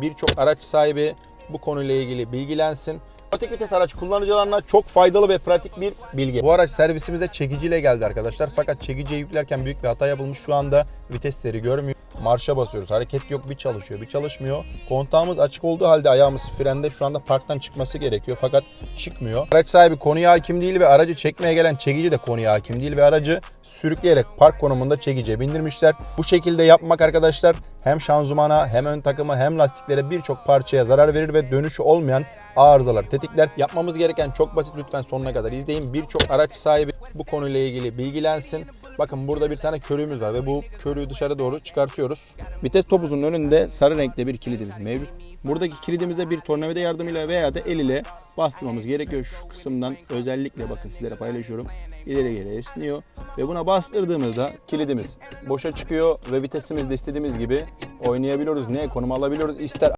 birçok araç sahibi bu konuyla ilgili bilgilensin. Otomatik vites araç kullanıcılarına çok faydalı ve pratik bir bilgi. Bu araç servisimize çekiciyle geldi arkadaşlar. Fakat çekiciye yüklerken büyük bir hata yapılmış. Şu anda vitesleri görmüyor. Marşa basıyoruz. Hareket yok bir çalışıyor bir çalışmıyor. Kontağımız açık olduğu halde ayağımız frende şu anda parktan çıkması gerekiyor. Fakat çıkmıyor. Araç sahibi konuya hakim değil ve aracı çekmeye gelen çekici de konuya hakim değil ve aracı sürükleyerek park konumunda çekiciye bindirmişler. Bu şekilde yapmak arkadaşlar hem şanzımana hem ön takıma hem lastiklere birçok parçaya zarar verir ve dönüşü olmayan arızalar tetikler. Yapmamız gereken çok basit lütfen sonuna kadar izleyin. Birçok araç sahibi bu konuyla ilgili bilgilensin. Bakın burada bir tane körüğümüz var ve bu körüğü dışarı doğru çıkartıyoruz. Vites topuzunun önünde sarı renkte bir kilidimiz mevcut. Buradaki kilidimize bir tornavida yardımıyla veya da el ile bastırmamız gerekiyor. Şu kısımdan özellikle bakın sizlere paylaşıyorum. İleri geri esniyor ve buna bastırdığımızda kilidimiz boşa çıkıyor ve vitesimiz de istediğimiz gibi oynayabiliyoruz. Ne konum alabiliyoruz? İster